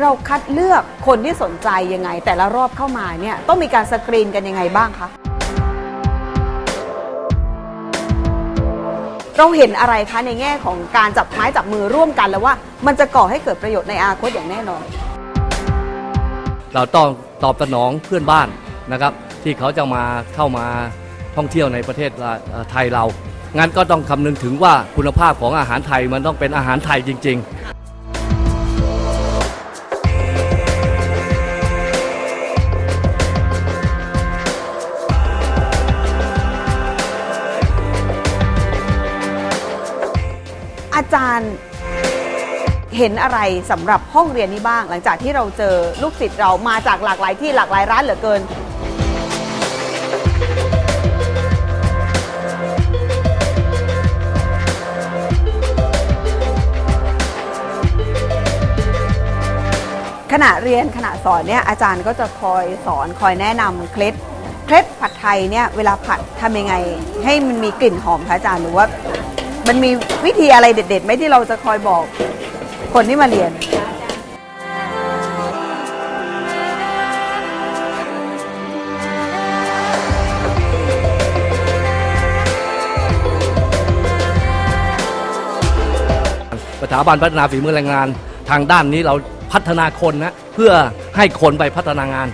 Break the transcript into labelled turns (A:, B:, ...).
A: เราคัดเลือกคนที่สนใจยังไง แต่ละรอบเข้ามาเนี่ยต้องมีการสกรีนกันยังไงบ้างคะเราเห็นอะไรคะในแง่ของการจับไม้จับมือร่วมกันแล้วว่ามันจะก่อให้เกิดประโยชน์ในอนาคตอย่างแน่นอน
B: เราต้องตอบสนองเพื่อนบ้านนะครับ ที่เขาจะมาเข้ามาท่องเที่ยวในประเทศไทยเรางั้นก็ต้องคำนึงถึงว่าคุณภาพของอาหารไทยมันต้องเป็นอาหารไทยจริง ๆ
A: อาจารย์เห็นอะไรสำหรับห้องเรียนนี้บ้าง หลังจากที่เราเจอลูกศิษย์เรามาจากหลากหลายที่หลากหลายร้านเหลือเกิน ขณะเรียนขณะสอนเนี่ยอาจารย์ก็จะคอยสอนคอยแนะนำเคล็ดเคล็ดผัดไทยเนี่ยเวลาผัดทำยังไง ให้มันมีกลิ่นหอมคะอาจารย์หรือว่า มันมีวิธีอะไรเด็ดๆไหมที่เราจะคอยบอกคนที่มาเรียน
B: สถาบันพัฒนาฝีมือแรงงาน ทางด้านนี้เราพัฒนาคนนะเพื่อให้คนไปพัฒนางาน